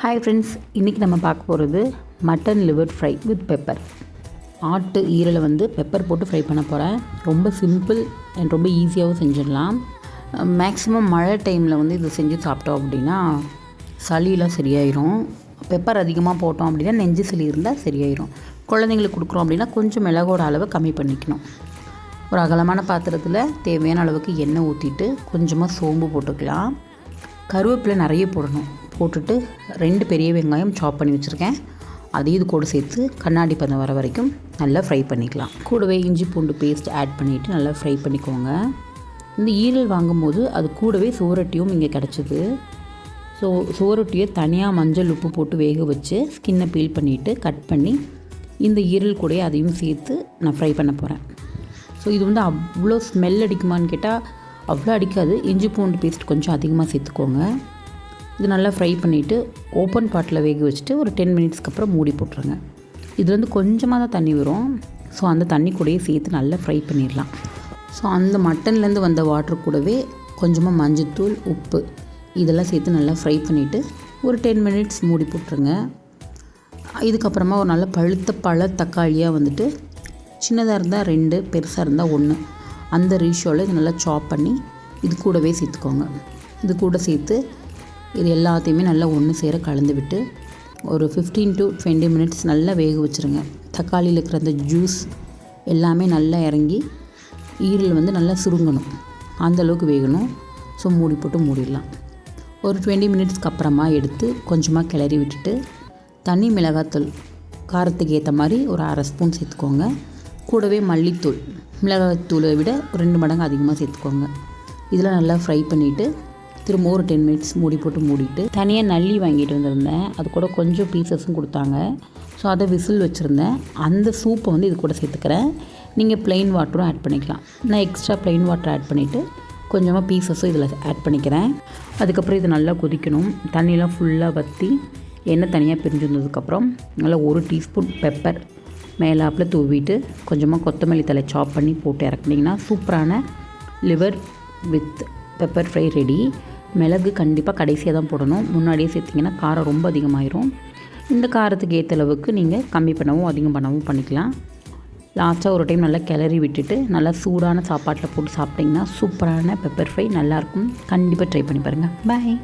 Hi friends இன்றைக்கி நம்ம பார்க்க போகிறது mutton liver fry with pepper ஆட்டு ஈரலை வந்து பெப்பர் போட்டு ஃப்ரை பண்ண போகிறேன் ரொம்ப சிம்பிள் அண்ட் ரொம்ப ஈஸியாகவும் செஞ்சிடலாம். மேக்ஸிமம் மழை டைமில் வந்து இது செஞ்சு சாப்பிட்டோம் அப்படின்னா சளியெலாம் சரியாயிரும். பெப்பர் அதிகமாக போட்டோம் அப்படின்னா நெஞ்சு சளி இருந்தால் சரியாயிரும். குழந்தைங்களுக்கு கொடுக்குறோம் அப்படின்னா கொஞ்சம் மிளகோட அளவை கம்மி பண்ணிக்கணும். ஒரு அகலமான பாத்திரத்தில் தேவையான அளவுக்கு எண்ணெய் ஊற்றிட்டு கொஞ்சமாக சோம்பு போட்டுக்கலாம். கருவேப்பிலை நிறைய போடணும். போட்டுட்டு ரெண்டு பெரிய வெங்காயம் சாப் பண்ணி வச்சுருக்கேன். அதையும் இது கூட சேர்த்து கண்ணாடி பதம் வர வரைக்கும் நல்லா ஃப்ரை பண்ணிக்கலாம். கூடவே இஞ்சி பூண்டு பேஸ்ட் ஆட் பண்ணிவிட்டு நல்லா ஃப்ரை பண்ணிக்கோங்க. இந்த ஈரல் வாங்கும்போது அது கூடவே சுவரொட்டியும் இங்கே கிடச்சிது. ஸோ சோரொட்டியை தனியாக மஞ்சள் உப்பு போட்டு வேக வச்சு ஸ்கின்னை பீல் பண்ணிவிட்டு கட் பண்ணி இந்த ஈரல் கூடயே அதையும் சேர்த்து நான் ஃப்ரை பண்ண போகிறேன் ஸோ இது வந்து அவ்வளோ ஸ்மெல் அடிக்குமான்னு கேட்டால் அவ்வளோ அடிக்காது. இஞ்சி பூண்டு பேஸ்ட் கொஞ்சம் அதிகமாக சேர்த்துக்கோங்க. இது நல்லா ஃப்ரை பண்ணிவிட்டு ஓப்பன் பாட்டில் வேக வச்சுட்டு ஒரு டென் மினிட்ஸ்க்கு அப்புறம் மூடி போட்டுருங்க. இதுலேருந்து கொஞ்சமாக தான் தண்ணி வரும். ஸோ அந்த தண்ணி கூடயே சேர்த்து நல்லா ஃப்ரை பண்ணிடலாம். ஸோ அந்த மட்டன்லேருந்து வந்த வாட்டர் கூடவே கொஞ்சமாக மஞ்சத்தூள் உப்பு இதெல்லாம் சேர்த்து நல்லா ஃப்ரை பண்ணிவிட்டு ஒரு டென் மினிட்ஸ் மூடி போட்டுருங்க. இதுக்கப்புறமா ஒரு நல்ல பழுத்த பழ தக்காளியாக வந்துட்டு சின்னதாக இருந்தால் ரெண்டு பெருசாக இருந்தால் ஒன்று அந்த ரீஷோவில் இது நல்லா சாப் பண்ணி இது கூடவே சேர்த்துக்கோங்க. இது கூட சேர்த்து இது எல்லாத்தையுமே நல்லா ஒன்று சேர கலந்து விட்டு ஒரு ஃபிஃப்டீன் டு டுவெண்ட்டி மினிட்ஸ் நல்லா வேக வச்சுருங்க. தக்காளியில் இருக்கிற அந்த ஜூஸ் எல்லாமே நல்லா இறங்கி ஈரல் வந்து நல்லா சுருங்கணும். அந்த அளவுக்கு வேகணும். ஸோ மூடி போட்டு மூடிடலாம். ஒரு டுவெண்ட்டி மினிட்ஸ்க்கு அப்புறமா எடுத்து கொஞ்சமாக கிளறி விட்டுட்டு தனி மிளகாத்தூள் காரத்துக்கு ஏற்ற மாதிரி ஒரு அரை ஸ்பூன் சேர்த்துக்கோங்க. கூடவே மல்லித்தூள் மிளகாத்தூளை விட ஒரு ரெண்டு மடங்கு அதிகமாக சேர்த்துக்கோங்க. இதெல்லாம் நல்லா ஃப்ரை பண்ணிவிட்டு திரும்ப ஒரு டென் மினிட்ஸ் மூடி போட்டு மூடிட்டு தனியாக நல்லி வாங்கிட்டு வந்திருந்தேன். அது கூட கொஞ்சம் பீசஸும் கொடுத்தாங்க. ஸோ அதை விசில் வச்சுருந்தேன். அந்த சூப்பை வந்து இது கூட சேர்த்துக்கிறேன். நீங்கள் ப்ளெயின் வாட்டரும் ஆட் பண்ணிக்கலாம். நான் எக்ஸ்ட்ரா ப்ளெயின் வாட்டர் ஆட் பண்ணிவிட்டு கொஞ்சமாக பீசஸும் இதில் ஆட் பண்ணிக்கிறேன். அதுக்கப்புறம் இது நல்லா கொதிக்கணும். தண்ணியெலாம் ஃபுல்லாக வற்றி எண்ணெய் தனியாக பிரிஞ்சு வந்ததுக்கப்புறம் நல்லா ஒரு டீஸ்பூன் பெப்பர் மேலாப்பில் தூவிட்டு கொஞ்சமாக கொத்தமல்லி தலை சாப் பண்ணி போட்டு இறக்குனிங்கன்னா சூப்பரான liver with pepper fry ready மிளகு கண்டிப்பாக கடைசியாக தான் போடணும். முன்னாடியே சேர்த்திங்கன்னா காரம் ரொம்ப அதிகமாயிரும். இந்த காரத்துக்கு ஏற்ற அளவுக்கு நீங்கள் கம்மி பண்ணவும் அதிகம் பண்ணவும் பண்ணிக்கலாம். லாஸ்ட்டாக ஒரு டைம் நல்லா கிளறி விட்டுட்டு நல்லா சூடான சாப்பாட்டில் போட்டு சாப்பிட்டிங்கன்னா சூப்பரான பெப்பர் ஃப்ரை நல்லாயிருக்கும் கண்டிப்பாக ட்ரை பண்ணி பாருங்கள் பாய்